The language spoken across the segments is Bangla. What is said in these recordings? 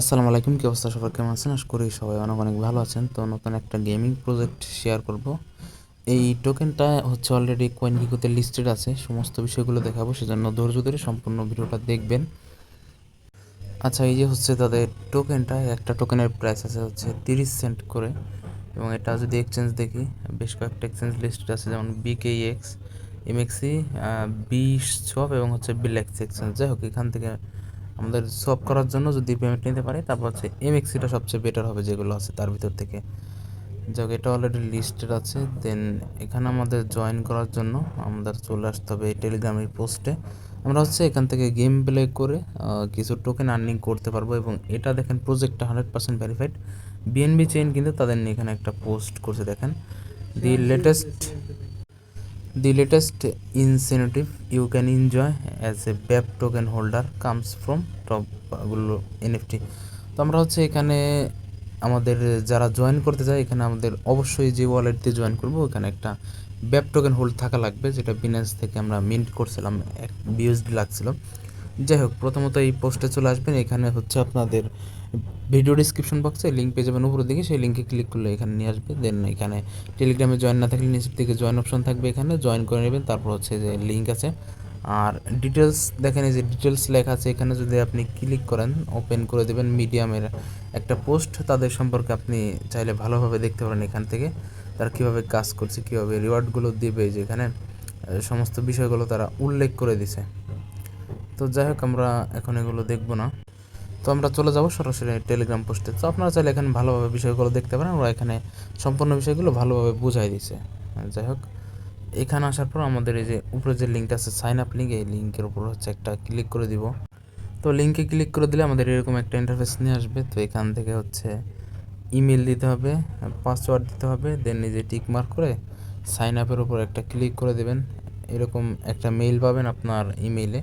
আসসালামু আলাইকুম, কি অবস্থা? সবার কেমন আছেন? আশা করি সবাই অনেক অনেক ভালো আছেন। তো নতুন একটা গেমিং প্রজেক্ট শেয়ার করব। এই টোকেনটা হচ্ছে অলরেডি কয়েনগিকোতে লিস্টেড আছে। সমস্ত বিষয়গুলো দেখাবো, সেজন্য ধৈর্য ধরে সম্পূর্ণ ভিডিওটা দেখবেন। আচ্ছা এই যে হচ্ছে তাদের টোকেনটা একটা টোকেনের প্রাইস আছে হচ্ছে তিরিশ সেন্ট করে। এবং এটা যদি এক্সচেঞ্জ দেখি, বেশ কয়েকটা এক্সচেঞ্জ লিস্টেড আছে, যেমন বিকেএক্স এমএক্সি বিশ ছপ এবং হচ্ছে বিলেক্স এক্সচেঞ্জ যাই হোক, এখান থেকে আমাদের সব করার জন্য যদি পেমেন্ট নিতে পারে, তারপর হচ্ছে এমএক্সিটা সবচেয়ে বেটার হবে যেগুলো আছে তার ভিতর থেকে। যাক, এটা অলরেডি লিস্টেড আছে। দেন এখানে আমাদের জয়েন করার জন্য আমাদের চলে আসতে হবে টেলিগ্রামের পোস্টে আমরা হচ্ছে এখান থেকে গেম প্লে করে কিছু টোকেন আর্নিং করতে পারব এবং এটা দেখেন প্রজেক্টটা hundred percent verified BNB chain কিন্তু তাদের নিয়ে এখানে একটা পোস্ট করছে, দেখেন। The latest The latest incentive you can enjoy as a BAP token holder comes from top গুলো এনএফটি তো আমরা হচ্ছে এখানে আমাদের যারা জয়েন করতে চায়, এখানে আমাদের অবশ্যই যে ওয়ালেট দিয়ে জয়েন করব, ওখানে একটা ব্যাপ টোকেন হোল্ড থাকা লাগবে, যেটা বিনান্স থেকে আমরা মিন্ট করছিলাম, এক বিএসডি লাগছিল। যাই হোক, প্রথমত এই পোস্টে চলে আসবেন। এখানে হচ্ছে আপনাদের ভিডিও ডিসক্রিপশন বক্সে লিঙ্ক পেয়ে যাবেন উপরের দিকে। সেই লিঙ্কে ক্লিক করলে এখানে নিয়ে আসবে। দেন এখানে টেলিগ্রামে জয়েন না থাকলে নিচের দিকে জয়েন অপশন থাকবে এখানে। জয়েন করে নেবেন, তারপর হচ্ছে যে লিঙ্ক আছে। আর ডিটেলস দেখেন, এই যে ডিটেলস লেখা আছে। এখানে যদি আপনি ক্লিক করেন ওপেন করে দেবেন মিডিয়ামের একটা পোস্ট তাদের সম্পর্কে আপনি চাইলে ভালোভাবে দেখতে পারেন এখান থেকে। তারা কীভাবে কাজ করছে, কীভাবে রিওয়ার্ডগুলো দেবে যেখানে সমস্ত বিষয়গুলো তারা উল্লেখ করে দিছে। তো যাই হোক আমরা এখন এগুলো দেখব না। তো আমরা চলে যাব সরাসরি টেলিগ্রাম পোস্টে তো আপনারা চাইলে এখানে ভালোভাবে বিষয়গুলো দেখতে পারেন। ওরা এখানে সম্পূর্ণ বিষয়গুলো ভালোভাবে বুঝাই দিছে। যাই হোক এখানে আসার পর আমাদের এই যে উপরে যে লিঙ্কটা আছে সাইন আপ লিঙ্ক এই লিঙ্কের উপর হচ্ছে একটা ক্লিক করে দিব। তো লিঙ্কে ক্লিক করে দিলে আমাদের এরকম একটা ইন্টারফেস নিয়ে আসবে। তো এখান থেকে হচ্ছে ইমেল দিতে হবে পাসওয়ার্ড দিতে হবে দেন নিজে টিক মার্ক করে সাইন আপের উপর একটা ক্লিক করে দেবেন। এরকম একটা মেইল পাবেন আপনার ইমেইলে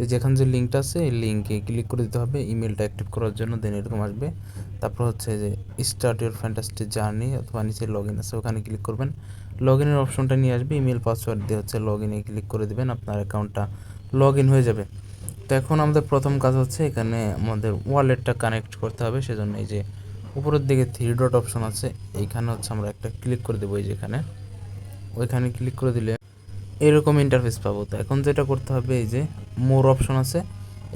তো যেখানে যে লিঙ্কটা আছে, এই লিঙ্কে ক্লিক করে দিতে হবে। ইমেলটা অ্যাক্টিভ করার জন্য দেন এরকম আসবে। তারপর হচ্ছে যে স্টার্ট ইউর ফ্যান্টাস্টিক জার্নি অথবা নিচে লগ ইন আছে, ওখানে ক্লিক করবেন। লগ ইনের অপশনটা নিয়ে আসবে ইমেল পাসওয়ার্ড দিয়ে হচ্ছে লগ ইনে ক্লিক করে দেবেন, আপনার অ্যাকাউন্টটা লগ ইন হয়ে যাবে। তো এখন আমাদের প্রথম কাজ হচ্ছে এখানে আমাদের ওয়ালেটটা কানেক্ট করতে হবে, সেজন্য এই যে উপরের দিকে থ্রি ডট অপশন আছে, এইখানে হচ্ছে আমরা একটা ক্লিক করে দেবো এই যেখানে ওইখানে ক্লিক করে দিলে এরকম ইন্টারফেস পাবো। তো এখন যেটা করতে হবে, এই যে মোর অপশন আছে,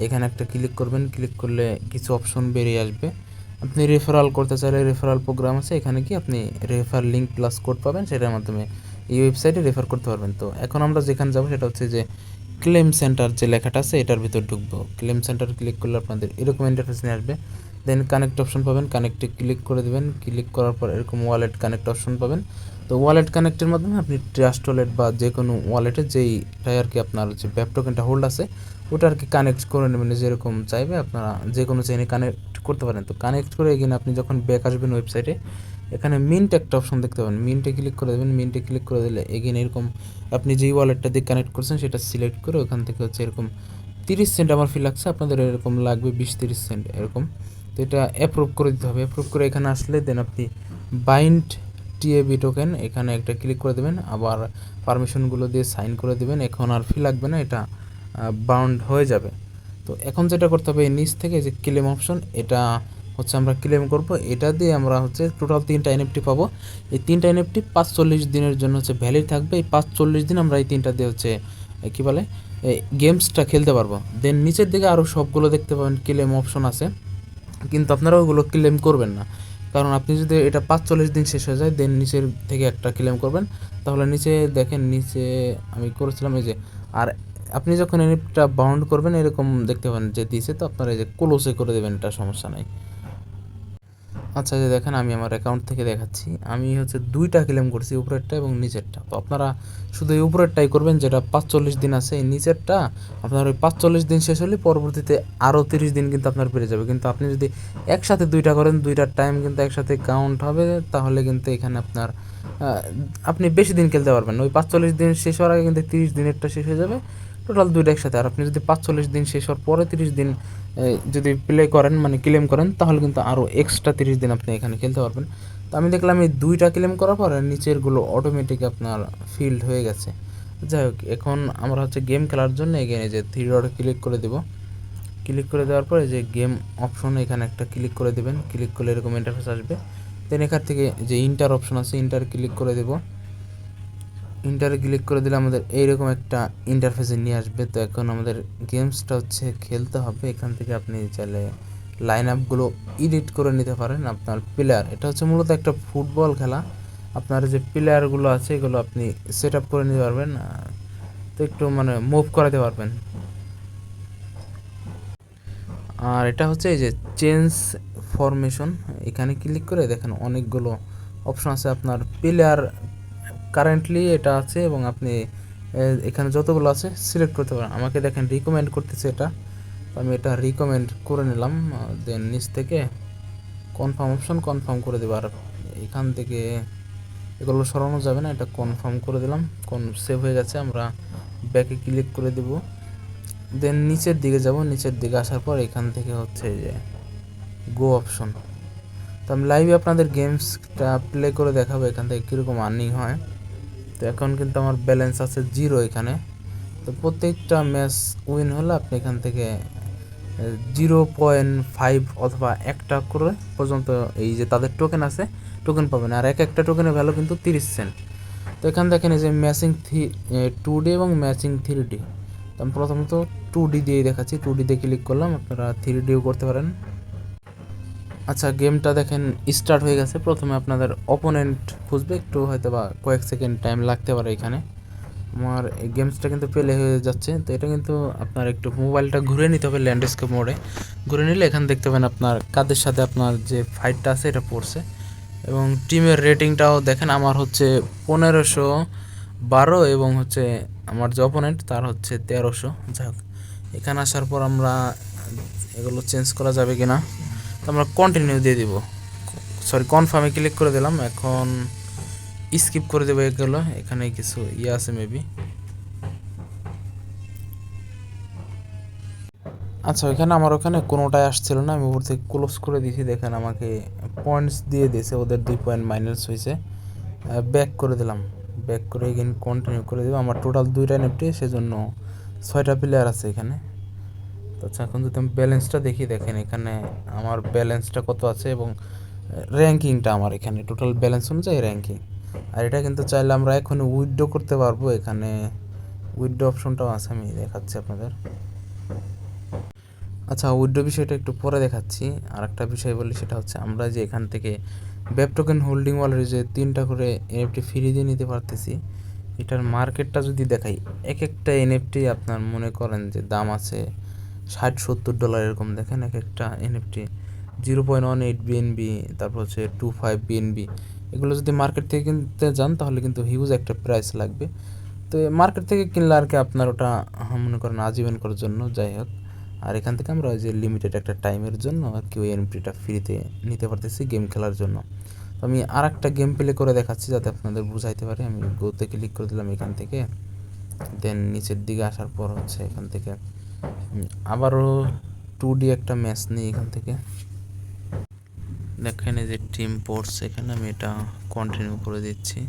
এখানে একটা ক্লিক করবেন। ক্লিক করলে কিছু অপশন বেরিয়ে আসবে। আপনি রেফারাল করতে চাইলে রেফারাল প্রোগ্রাম আছে, এখানে কি আপনি রেফার লিঙ্ক প্লাস কোড পাবেন, সেটার মাধ্যমে এই ওয়েবসাইটে রেফার করতে পারবেন। তো এখন আমরা যেখানে যাব, সেটা হচ্ছে যে ক্লেম সেন্টার যে লেখাটা আছে, এটার ভিতর ঢুকবো। ক্লেম সেন্টার ক্লিক করলে আপনাদের এরকম ইন্টারফেস নিয়ে আসবে। দেন কানেক্ট অপশন পাবেন কানেক্টে ক্লিক করে দেবেন। ক্লিক করার পর এরকম ওয়ালেট কানেক্ট অপশন পাবেন। তো ওয়ালেট কানেক্টের মাধ্যমে আপনি ট্রাস্ট ওয়ালেট বা যে কোনো ওয়ালেটে যেইটাই আর কি আপনার যে ব্যাপ টোকেনটা হোল্ড আছে, ওটা আর কি কানেক্ট করে নেবেন। যেরকম চাইবে আপনারা যে কোনো চেনে কানেক্ট করতে পারেন। তো কানেক্ট করে এগিয়ে আপনি যখন ব্যাক আসবেন ওয়েবসাইটে এখানে মিন্ট একটা অপশন দেখতে পাবেন। মিন্টে ক্লিক করে দেবেন। মিন্টে ক্লিক করে দিলে এগেন এরকম আপনি যেই ওয়ালেটটা দিয়ে কানেক্ট করছেন, সেটা সিলেক্ট করে ওখান থেকে হচ্ছে এরকম তিরিশ সেন্ট আমার ফি লাগছে, আপনাদের এরকম লাগবে বিশ তিরিশ সেন্ট এরকম। তো এটা অ্যাপ্রুভ করে দিতে হবে। অ্যাপ্রুভ করে এখানে আসলে দেন আপনি বাইন্ড টিএবি টোকেন এখানে একটা ক্লিক করে দেবেন, আবার পারমিশনগুলো দিয়ে সাইন করে দেবেন, এখন আর ফি লাগবে না, এটা বাউন্ড হয়ে যাবে। তো এখন যেটা করতে হবে নিচ থেকে যে ক্লেম অপশন এটা হচ্ছে আমরা ক্লেম করব, এটা দিয়ে আমরা হচ্ছে টোটাল তিনটা এনএফটি পাবো। এই তিনটা এনএফটি পাঁচচল্লিশ দিনের জন্য হচ্ছে ভ্যালিড থাকবে, এই পাঁচচল্লিশ দিন আমরা এই তিনটা দিয়ে হচ্ছে কী বলে গেমসটা খেলতে পারব। দেন নিচের দিকে আরও সবগুলো দেখতে পাবেন ক্লেম অপশন আছে, কিন্তু আপনারা ওগুলো ক্লেম করবেন না। কারণ আপনি যদি এটা পাঁচচল্লিশ দিন শেষ হয়ে যায় দেন নিচের থেকে একটা ক্লেম করবেন। তাহলে নিচে দেখেন, নিচে আমি করেছিলাম এই যে, আর আপনি যখন এটা বাউন্ড করবেন, এরকম দেখতে পাবেন যে দিয়েছে, তো আপনারা এই যে ক্লোজে করে দেবেন, এটা সমস্যা নাই। আচ্ছা যে দেখেন আমি আমার অ্যাকাউন্ট থেকে দেখাচ্ছি। আমি হচ্ছে দুইটা ক্লেম করছি, উপরেরটা এবং নিচেরটা। তো আপনারা শুধু এই উপরেরটাই করবেন, যেটা পাঁচচল্লিশ দিন আছে, এই নিচেরটা আপনার ওই পাঁচচল্লিশ দিন শেষ হলে পরবর্তীতে আরও তিরিশ দিন কিন্তু আপনার পেরে যাবে। কিন্তু আপনি যদি একসাথে দুইটা করেন, দুইটার টাইম কিন্তু একসাথে কাউন্ট হবে, তাহলে কিন্তু এখানে আপনার আপনি বেশি দিন খেলতে পারবেন ওই পাঁচচল্লিশ দিন শেষ হওয়ার আগে কিন্তু তিরিশ দিনেরটা শেষ হয়ে যাবে। টোটাল দুইটা একসাথে। আর আপনি যদি পাঁচচল্লিশ দিন শেষ হওয়ার পরে তিরিশ দিন যদি প্লে করেন মানে ক্লেম করেন, তাহলে কিন্তু আরও এক্সট্রা তিরিশ দিন আপনি এখানে খেলতে পারবেন। তো আমি দেখলাম এই দুইটা ক্লেম করার পরে নিচেরগুলো অটোমেটিক আপনার ফিল্ড হয়ে গেছে। যাই হোক, এখন আমরা হচ্ছে গেম খেলার জন্য এগিয়ে যে থ্রি ডটে ক্লিক করে দেবো। ক্লিক করে দেওয়ার পরে যে গেম অপশন এখানে একটা ক্লিক করে দেবেন। ক্লিক করলে এরকম ইন্টারফেস আসবে। দেন এখান থেকে যে ইন্টার অপশন আছে ইন্টার ক্লিক করে দেব। ইন্টারে ক্লিক করে দিলে আমাদের এইরকম একটা ইন্টারফেসে নিয়ে আসবে। তো এখন আমাদের গেমসটা হচ্ছে খেলতে হবে। এখান থেকে আপনি চাইলে লাইন আপগুলো এডিট করে নিতে পারেন আপনার প্লেয়ার এটা হচ্ছে মূলত একটা ফুটবল খেলা। আপনার যে প্লেয়ারগুলো আছে, এগুলো আপনি সেট আপ করে নিতে পারবেন। তো একটু মানে মুভ করাতে পারবেন। আর এটা হচ্ছে এই যে চেঞ্জ ফরমেশন এখানে ক্লিক করে দেখেন অনেকগুলো অপশন আছে। আপনার প্লেয়ার কারেন্টলি এটা আছে এবং আপনি এখানে যতগুলো আছে সিলেক্ট করতে পারেন। আমাকে দেখেন রিকমেন্ড করতেছে এটা। আমি এটা রিকমেন্ড করে নিলাম দেন নিচ থেকে কনফার্ম অপশন কনফার্ম করে দেবো। আর এখান থেকে এগুলো সরানো যাবে না, এটা কনফার্ম করে দিলাম। কোন সেভ হয়ে গেছে, আমরা ব্যাকে ক্লিক করে দেব। দেন নিচের দিকে যাব, নিচের দিকে আসার পর এখান থেকে হচ্ছে যে গো অপশন তো আমি লাইভে আপনাদের গেমসটা প্লে করে দেখাবো, এখান থেকে কীরকম আর্নিং হয়। তো এখন কিন্তু আমার ব্যালেন্স আছে জিরো এখানে। তো প্রত্যেকটা ম্যাচ উইন হলে আপনি এখান থেকে জিরো পয়েন্ট ফাইভ অথবা একটা করে পর্যন্ত এই যে তাদের টোকেন আছে টোকেন পাবেন। আর এক একটা টোকেনের ভ্যালু কিন্তু তিরিশ সেন্ট তো এখান দেখেন এই যে ম্যাচিং থ্রি টু ডি এবং ম্যাচিং থ্রি ডি আমি প্রথমত টু ডি দিয়ে দেখাচ্ছি। টু ডিতে ক্লিক করলাম, আপনারা থ্রি ডিও করতে পারেন। আচ্ছা গেমটা দেখেন স্টার্ট হয়ে গেছে। প্রথমে আপনাদের অপোনেন্ট খুঁজবে, একটু হয়তো বা কয়েক সেকেন্ড টাইম লাগতে পারে এখানে। আমার এই গেমসটা কিন্তু প্লে হয়ে যাচ্ছে, তো এটা কিন্তু আপনার একটু মোবাইলটা ঘুরে নিতে হবে ল্যান্ডস্কেপ মোডে ঘুরে নিলে এখানে দেখতে পাবেন আপনার কাদের সাথে আপনার যে ফাইটটা আছে, এটা পড়ছে। এবং টিমের রেটিংটাও দেখেন, আমার হচ্ছে পনেরোশো বারো এবং হচ্ছে আমার যে অপোনেন্ট তার হচ্ছে তেরোশো। যাই এখানে আসার পর আমরা এগুলো চেঞ্জ করা যাবে কিনা? আমরা কন্টিনিউ দিয়ে দিব। সরি কনফার্মে ক্লিক করে দিলাম। এখন স্কিপ করে দেবো এগুলো। এখানে কিছু ইয়ে আছে মেবি আচ্ছা ওইখানে আমার ওখানে কোনোটাই আসছিল না। আমি উপর থেকে ক্লোজ করে দিয়েছি দেখেন আমাকে পয়েন্টস দিয়ে দিয়েছে। ওদের দুই পয়েন্ট মাইনাস হয়েছে। ব্যাক করে দিলাম। ব্যাক করে এগেন কন্টিনিউ করে দেবো। আমার টোটাল দুইটা নেপটি সেজন্য ছয়টা প্লেয়ার আছে এখানে। আচ্ছা এখন যদি আমি ব্যালেন্সটা দেখি, দেখেন এখানে আমার ব্যালেন্সটা কত আছে এবং র্যাঙ্কিংটা আমার এখানে টোটাল ব্যালেন্স অনুযায়ী র্যাঙ্কিং আর এটা কিন্তু চাইলে আমরা এখন উইথড্র করতে পারব, এখানে উইথড্র অপশনটাও আছে, আমি দেখাচ্ছি আপনাদের। আচ্ছা উইথড্র বিষয়টা একটু পরে দেখাচ্ছি। আর একটা বিষয় বলি, সেটা হচ্ছে আমরা যে এখান থেকে ওয়েব টোকেন হোল্ডিং ওয়ালের যে তিনটা করে এনএফটি ফ্রি দিয়ে নিতে পারতেছি, এটার মার্কেটটা যদি দেখাই, এক একটা এনএফটি আপনার মনে করেন যে দাম আছে ষাট, সত্তর ডলার এরকম দেখেন এক একটা NFT zero point one eight BNB তারপর হচ্ছে টু ফাইভ বিএনবি এগুলো যদি মার্কেট থেকে কিনতে যান তাহলে কিন্তু হিউজ একটা প্রাইস লাগবে। তো মার্কেট থেকে কিনলে আর কি আপনার ওটা মনে করেন আজীবন করার জন্য যাই হোক। আর এখান থেকে আমরা ওই যে লিমিটেড একটা টাইমের জন্য আর কি ওই এনপিটা ফ্রিতে নিতে পারতেছি গেম খেলার জন্য। তো আমি আর একটা গেম প্লে করে দেখাচ্ছি যাতে আপনাদের বুঝাইতে পারি। আমি গোতে ক্লিক করে দিলাম এখান থেকে। দেন নিচের দিকে আসার পর হচ্ছে এখান থেকে আবারও টু ডি একটা ম্যাচ নিই এখান থেকে। দেখেন এই যে টিম পড়ছে এখানে আমি এটা কন্টিনিউ করে দিচ্ছি।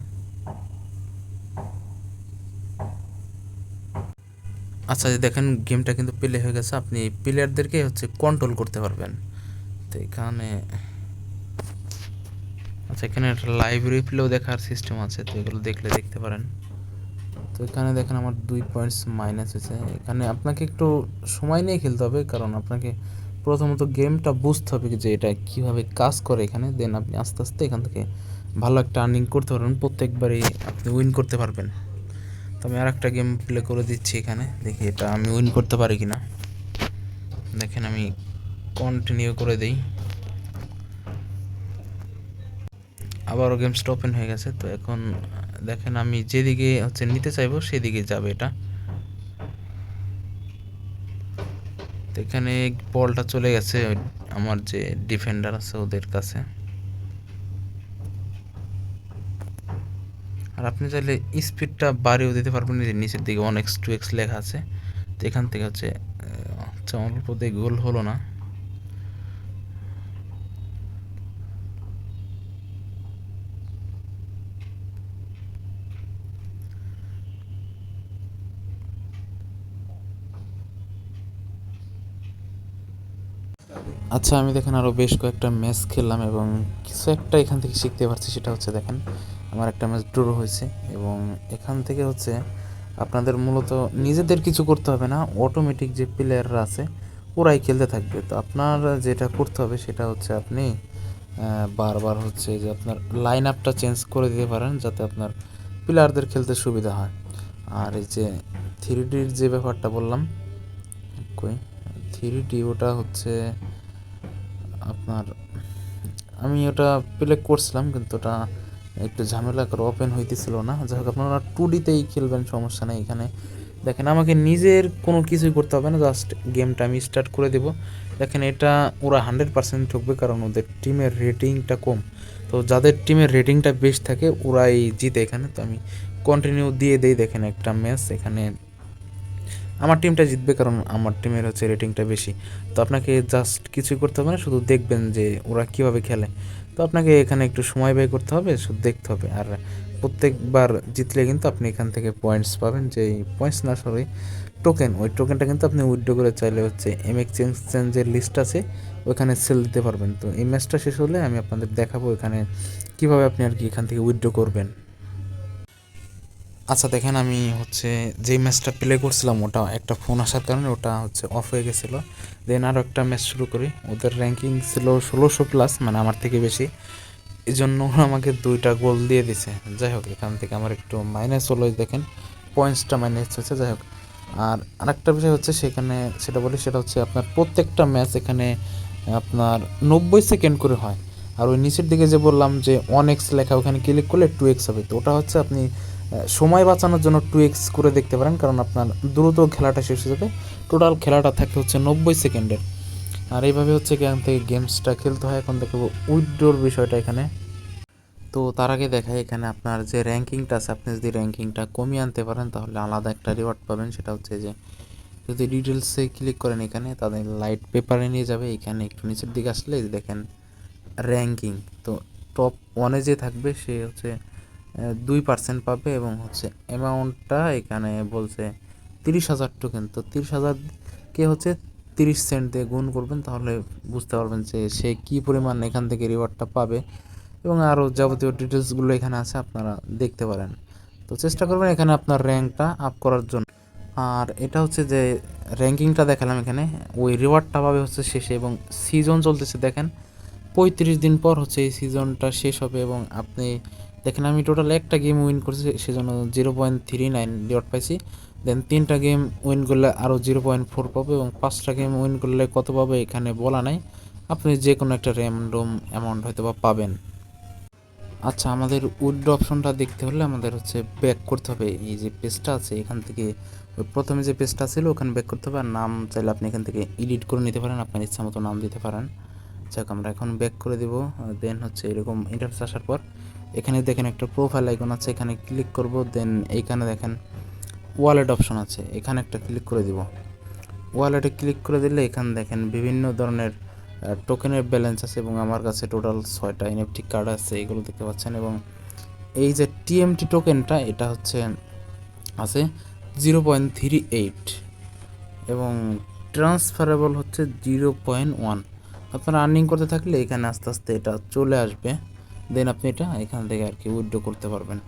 আচ্ছা যে দেখেন গেমটা কিন্তু প্লে হয়ে গেছে। আপনি প্লেয়ারদেরকে হচ্ছে কন্ট্রোল করতে পারবেন। তো এখানে আচ্ছা এখানে একটা লাইভ রিপ্লেও দেখার সিস্টেম আছে, তো এগুলো দেখলে দেখতে পারেন। তো এখানে দেখেন আমার দুই পয়েন্টস মাইনাস হয়েছে। এখানে আপনাকে একটু সময় নিয়ে খেলতে হবে, কারণ আপনাকে প্রথমত গেমটা বুঝতে হবে যে এটা কীভাবে কাজ করে এখানে। দেন আপনি আস্তে আস্তে এখান থেকে ভালো একটা আর্নিং করতে পারবেন, প্রত্যেকবারই আপনি উইন করতে পারবেন। তো আমি আর একটা গেম প্লে করে দিচ্ছি এখানে, দেখি এটা আমি উইন করতে পারি কিনা। দেখেন আমি কন্টিনিউ করে দিই। আবারও গেমসটা ওপেন হয়ে গেছে, তো এখন দেখেন আমি যেদিকে হচ্ছে নিতে চাইব সেদিকে যাবে এটা। তো এখানে বলটা চলে গেছে আমার যে ডিফেন্ডার আছে ওদের কাছে। আর আপনি চাইলে স্পিডটা বাড়িয়েও দিতে পারবেন যে নিচের দিকে ওয়ান এক্স টু এক্স লেখা আছে। তো এখান থেকে হচ্ছে আচ্ছা অল্প গোল হলো না। আচ্ছা আমি দেখেন আরও বেশ কয়েকটা ম্যাচ খেললাম এবং কিছু একটা এখান থেকে শিখতে পারছি, সেটা হচ্ছে দেখেন আমার একটা ম্যাচ ড্র হয়েছে এবং এখান থেকে হচ্ছে আপনাদের মূলত নিজেদের কিছু করতে হবে না অটোমেটিক যে প্লেয়াররা আছে, ওরাই খেলতে থাকবে। তো আপনার যেটা করতে হবে সেটা হচ্ছে আপনি বারবার হচ্ছে যে আপনার লাইন আপটা চেঞ্জ করে দিতে পারেন যাতে আপনার প্লেয়ারদের খেলতে সুবিধা হয়। আর এই যে থ্রি ডির যে ব্যাপারটা বললাম, কই? থ্রি ডি ওটা হচ্ছে আপনার, আমি ওটা প্লে করছিলাম কিন্তু ওটা একটু ঝামেলা করে ওপেন হইতেছিল না। যাই হোক, আপনারা টু ডিতেই খেলবেন, সমস্যা নেই এখানে। দেখেন, আমাকে নিজের কোনো কিছুই করতে হবে না জাস্ট গেমটা আমি স্টার্ট করে দেব। দেখেন, এটা ওরা হান্ড্রেড পার্সেন্ট ঠকবে কারণ ওদের টিমের রেটিংটা কম। তো যাদের টিমের রেটিংটা বেশ থাকে, ওরাই জিতে এখানে। তো আমি কন্টিনিউ দিয়ে দেই, দেখেন একটা ম্যাচ এখানে আমার টিমটা জিতবে কারণ আমার টিমের হচ্ছে রেটিংটা বেশি। তো আপনাকে জাস্ট কিছুই করতে হবে না, শুধু দেখবেন যে ওরা কীভাবে খেলে। তো আপনাকে এখানে একটু সময় ব্যয় করতে হবে, শুধু দেখতে হবে। আর প্রত্যেকবার জিতলে কিন্তু আপনি এখান থেকে পয়েন্টস পাবেন, যে পয়েন্টস না সরি টোকেন ওই টোকেনটা কিন্তু আপনি উইথড্র করে চাইলে হচ্ছে এম এক্সচেঞ্জ চেঞ্জের লিস্ট আছে ওইখানে সেল দিতে পারবেন। তো এই ম্যাচটা শেষ হলে আমি আপনাদের দেখাবো এখানে কীভাবে আপনি আর কি এখান থেকে উইথড্র করবেন। আচ্ছা দেখেন আমি হচ্ছে যেই ম্যাচটা প্লে করছিলাম, ওটা একটা ফোন আসার কারণে ওটা হচ্ছে অফ হয়ে গেছিল। দেন আরও একটা ম্যাচ শুরু করি। ওদের র্যাঙ্কিং ছিল ষোলোশো প্লাস মানে আমার থেকে বেশি। এই জন্য ওরা আমাকে দুইটা গোল দিয়ে দিছে। যাই হোক, এখান থেকে আমার একটু মাইনাস হলো দেখেন। পয়েন্টসটা মাইনাস হচ্ছে যাই হোক। আর আরেকটা বিষয় হচ্ছে সেখানে সেটা বলি, সেটা হচ্ছে আপনার প্রত্যেকটা ম্যাচ এখানে আপনার নব্বই সেকেন্ড করে হয়। আর ওই নিচের দিকে যে বললাম যে ওয়ান এক্স লেখা, ওখানে ক্লিক করলে টু এক্স হবে। তো ওটা হচ্ছে আপনি সময় বাঁচানোর জন্য টু এক্স করে দেখতে পারেন, কারণ আপনার দ্রুত খেলাটা শেষ হয়ে যাবে। টোটাল খেলাটা থাকে হচ্ছে নব্বই সেকেন্ডের। আর এইভাবে হচ্ছে এখান থেকে গেমসটা খেলতে হয়। এখন দেখব উইথড্রোর বিষয়টা এখানে। তো তার আগে দেখাই এখানে আপনার যে র্যাঙ্কিংটা আছে, আপনি যদি র্যাঙ্কিংটা কমিয়ে আনতে পারেন, তাহলে আলাদা একটা রিওয়ার্ড পাবেন। সেটা হচ্ছে যে, যদি ডিটেলসে ক্লিক করেন এখানে, তাদের লাইট পেপারে নিয়ে যাবে। এখানে একটু নিচের দিকে আসলে দেখেন র্যাঙ্কিং তো টপ ওয়ানে যে থাকবে, সে হচ্ছে দুই পার্সেন্ট পাবে এবং হচ্ছে অ্যামাউন্টটা এখানে বলছে তিরিশ হাজার টোকেন তো তিরিশ হাজার কে হচ্ছে তিরিশ সেন্ট দিয়ে গুণ করবেন, তাহলে বুঝতে পারবেন যে সে কী পরিমাণ এখান থেকে রিওয়ার্ডটা পাবে। এবং আরও যাবতীয় ডিটেলসগুলো এখানে আছে, আপনারা দেখতে পারেন। তো চেষ্টা করবেন এখানে আপনার র্যাঙ্কটা আপ করার জন্য। আর এটা হচ্ছে যে র্যাঙ্কিংটা দেখালাম এখানে। ওই রিওয়ার্ডটা পাবে হচ্ছে শেষে এবং সিজন চলতেছে দেখেন। পঁয়ত্রিশ দিন পর হচ্ছে এই সিজনটা শেষ হবে এবং আপনি দেখেন আমি টোটাল একটা গেম উইন করছি, সেজন্য zero point three nine reward পাইছি। দেন তিনটা গেম উইন করলে আরও জিরো পয়েন্ট ফোর পাবে এবং পাঁচটা গেম উইন করলে কত পাবে এখানে বলা নাই। আপনি যে কোনো একটা র্যান্ডম অ্যামাউন্ট হয়তো বা পাবেন। আচ্ছা আমাদের উইথড্র অপশনটা দেখতে হলে আমাদের হচ্ছে ব্যাক করতে হবে। এই যে পেজটা আছে, এখান থেকে ওই প্রথমে যে পেজটা ছিল, ওখানে ব্যাক করতে হবে। আর নাম চাইলে আপনি এখান থেকে এডিট করে নিতে পারেন, আপনার ইচ্ছা মতো নাম দিতে পারেন। যাক, আমরা এখন ব্যাক করে দিব। দেন হচ্ছে এরকম ইন্টারফেস আসার পর এখানে দেখেন একটা প্রোফাইল আইকন আছে, এখানে ক্লিক করব দেন এইখানে দেখেন ওয়ালেট অপশন আছে, এখানে একটা ক্লিক করে দিব। ওয়ালেটে ক্লিক করে দিলে এখানে দেখেন বিভিন্ন ধরনের টোকেনের ব্যালেন্স আছে এবং আমার কাছে টোটাল ছয়টা এনএফটি কার্ড আছে, এগুলো দেখতে পাচ্ছেন এবং এই যে টিএমটি টোকেনটা এটা হচ্ছে, আছে জিরো পয়েন্ট থ্রি এইট এবং ট্রান্সফারেবল হচ্ছে জিরো পয়েন্ট ওয়ান আপনারা আর্নিং করতে থাকলে এখানে আস্তে আস্তে এটা চলে আসবে। দেন আপনি এটা এখান থেকে আর কি উইড্রো করতে পারবেন।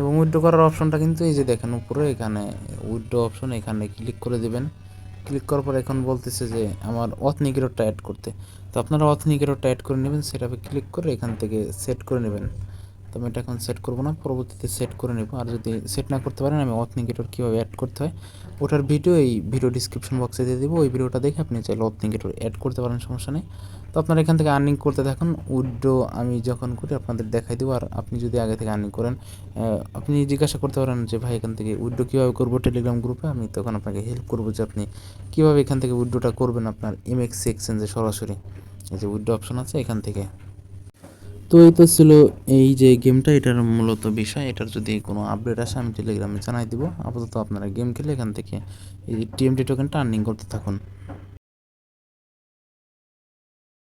এবং উইড্রো করার অপশনটা কিন্তু এই যে দেখেন, উপরে এখানে উইড্রো অপশন এখানে ক্লিক করে দেবেন। ক্লিক করার পর এখন বলতেছে যে আমার অথনিকেরটা অ্যাড করতে। তো আপনারা অথনিকেরটা অ্যাড করে নেবেন সেটাকে ক্লিক করে এখান থেকে সেট করে নেবেন। আমি এটা এখন সেট করব না, পরবর্তীতে সেট করে নেব। আর যদি সেট না করতে পারেন, আমি অথনিকেটর কীভাবে অ্যাড করতে হয়, ওটার ভিডিও এই ভিডিও ডিসক্রিপশন বক্সে দিয়ে দেবো। ওই ভিডিওটা দেখে আপনি চাইলে অথনিকেটর অ্যাড করতে পারেন, সমস্যা নেই। তো আপনারা এখান থেকে আর্নিং করতে থাকুন। উইড্রো আমি যখন করি, আপনাদের দেখাই দেবো। আর আপনি যদি আগে থেকে আর্নিং করেন আপনি জিজ্ঞাসা করতে পারেন যে, ভাই, এখান থেকে উইড্রো কীভাবে করব? টেলিগ্রাম গ্রুপে আমি তখন আপনাকে হেল্প করব যে, আপনি কীভাবে এখান থেকে উইড্রোটা করবেন আপনার এমএক্সি এক্সচেঞ্জে সরাসরি। এই যে উইড্রো অপশন আছে এখান থেকে। তো এই তো ছিল এই যে গেমটা, এটার মূলত বিষয়। এটার যদি কোনো আপডেট আসে, আমি টেলিগ্রামে জানাই দিব। আপাতত আপনারা গেম খেলে এখান থেকে এই টিএমটি টোকেনটা আর্নিং করতে থাকুন।